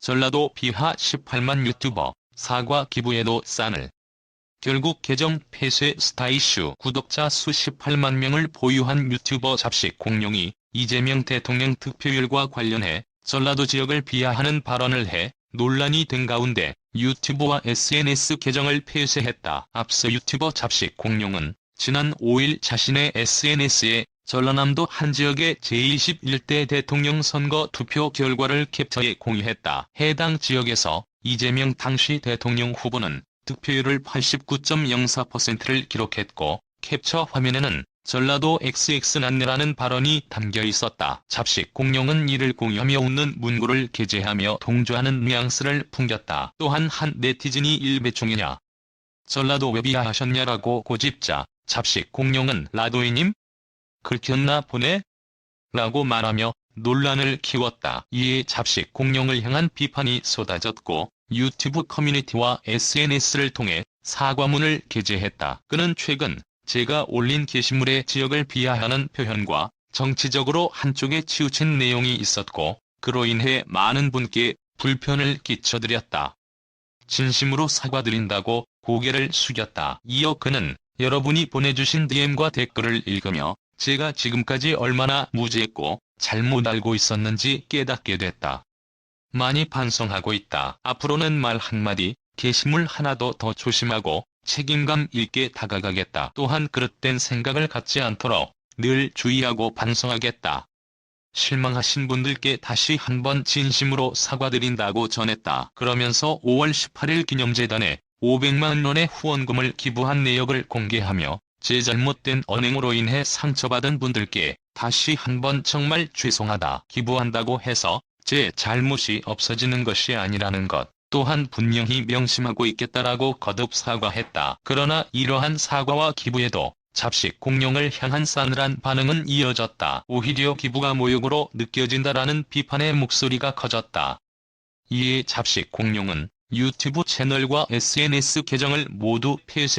전라도 비하 18만 유튜버 사과 기부에도 싼을 결국 계정 폐쇄 스타이슈 구독자 수 18만 명을 보유한 유튜버 잡식 공룡이 이재명 대통령 득표율과 관련해 전라도 지역을 비하하는 발언을 해 논란이 된 가운데 유튜브와 SNS 계정을 폐쇄했다. 앞서 유튜버 잡식 공룡은 지난 5일 자신의 SNS에 전라남도 한 지역의 제21대 대통령 선거 투표 결과를 캡처해 공유했다. 해당 지역에서 이재명 당시 대통령 후보는 득표율을 89.04%를 기록했고 캡처 화면에는 전라도 XX난내라는 발언이 담겨 있었다. 잡식 공룡은 이를 공유하며 웃는 문구를 게재하며 동조하는 뉘앙스를 풍겼다. 또한 한 네티즌이 일배충이냐 전라도 왜 비하하셨냐라고 고집자 잡식 공룡은 라도이님? 긁혔나 보네? 라고 말하며 논란을 키웠다. 이에 잡식 공룡을 향한 비판이 쏟아졌고 유튜브 커뮤니티와 SNS를 통해 사과문을 게재했다. 그는 최근 제가 올린 게시물에 지역을 비하하는 표현과 정치적으로 한쪽에 치우친 내용이 있었고 그로 인해 많은 분께 불편을 끼쳐드렸다. 진심으로 사과드린다고 고개를 숙였다. 이어 그는 여러분이 보내주신 DM과 댓글을 읽으며 제가 지금까지 얼마나 무지했고 잘못 알고 있었는지 깨닫게 됐다. 많이 반성하고 있다. 앞으로는 말 한마디, 게시물 하나도 더 조심하고 책임감 있게 다가가겠다. 또한 그릇된 생각을 갖지 않도록 늘 주의하고 반성하겠다. 실망하신 분들께 다시 한번 진심으로 사과드린다고 전했다. 그러면서 5월 18일 기념재단에 500만 원의 후원금을 기부한 내역을 공개하며 제 잘못된 언행으로 인해 상처받은 분들께 다시 한번 정말 죄송하다. 기부한다고 해서 제 잘못이 없어지는 것이 아니라는 것 또한 분명히 명심하고 있겠다라고 거듭 사과했다. 그러나 이러한 사과와 기부에도 잡식 공룡을 향한 싸늘한 반응은 이어졌다. 오히려 기부가 모욕으로 느껴진다라는 비판의 목소리가 커졌다. 이에 잡식 공룡은 유튜브 채널과 SNS 계정을 모두 폐쇄